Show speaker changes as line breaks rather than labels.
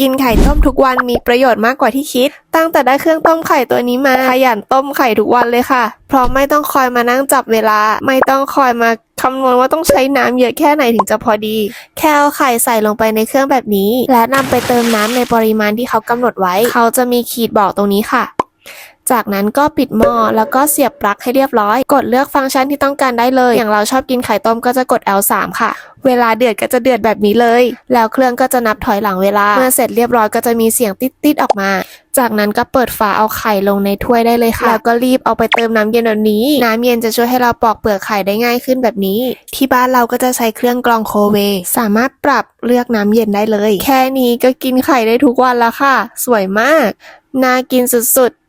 กินไข่ต้มทุกวันมีประโยชน์มากกว่าที่คิด ตั้งแต่ได้เครื่องต้มไข่ตัวนี้มาขยันต้มไข่ทุกวันเลยค่ะ เพราะไม่ต้องคอยมานั่งจับเวลา ไม่ต้องคอยมาคำนวณว่าต้องใช้น้ำเยอะแค่ไหนถึงจะพอดี แค่เอาไข่ใส่ลงไปในเครื่องแบบนี้ และนำไปเติมน้ำในปริมาณที่เขากำหนดไว้ เขาจะมีขีดบอกตรงนี้ค่ะ จากนั้นก็ปิดหม้อแล้วก็เสียบปลั๊กให้เรียบร้อย กดเลือกฟังก์ชันที่ต้องการได้เลย อย่างเราชอบกินไข่ต้มก็จะกด L3 ค่ะ เวลาเดือดก็จะเดือดแบบนี้เลย แล้วเครื่องก็จะนับถอยหลังเวลา เมื่อเสร็จเรียบร้อยก็จะมีเสียงติดๆออกมา จากนั้นก็เปิดฝาเอาไข่ลงในถ้วยได้เลยค่ะ แล้วก็รีบเอาไปเติมน้ำเย็นแบบนี้ น้ำเย็นจะช่วยให้เราปอกเปลือกไข่ได้ง่ายขึ้นแบบนี้ ที่บ้านเราก็จะใช้เครื่องกรองโคเว สามารถปรับเลือกน้ำเย็นได้เลย แค่นี้ก็กินไข่ได้ทุกวันแล้วค่ะ สวยมาก น่ากินสุดๆ